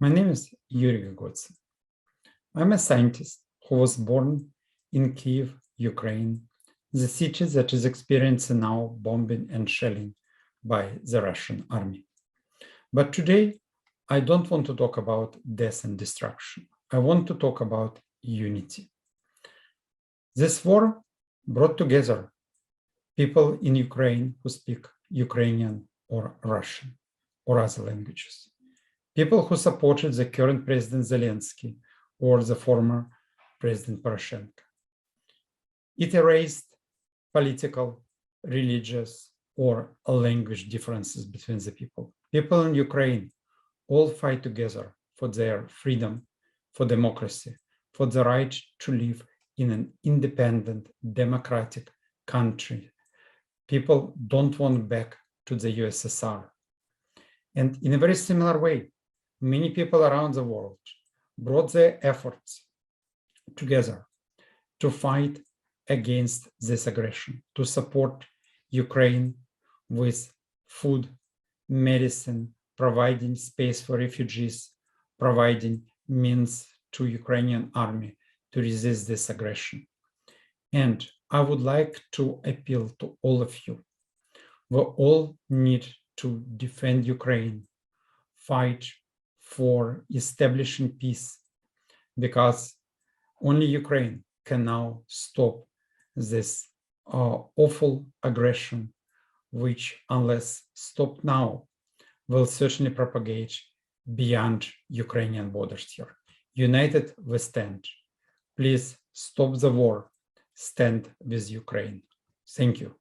My name is Yuri Vygotsyn. I'm a scientist who was born in Kiev, Ukraine, the city that is experiencing now bombing and shelling by the Russian army. But today, I don't want to talk about death and destruction. I want to talk about unity. This war brought together people in Ukraine who speak Ukrainian or Russian or other languages. People who supported the current President Zelensky or the former President Poroshenko. It erased political, religious, or language differences between the people. People in Ukraine all fight together for their freedom, for democracy, for the right to live in an independent, democratic country. People don't want back to the USSR. And in a very similar way, many people around the world brought their efforts together to fight against this aggression, to support Ukraine with food, medicine, providing space for refugees, providing means to Ukrainian army to resist this aggression. And I would like to appeal to all of you. We all need to defend Ukraine, fight for establishing peace, because only Ukraine can now stop this uh, awful aggression, which, unless stopped now, will certainly propagate beyond Ukrainian borders here. United we stand. Please stop the war. Stand with Ukraine. Thank you.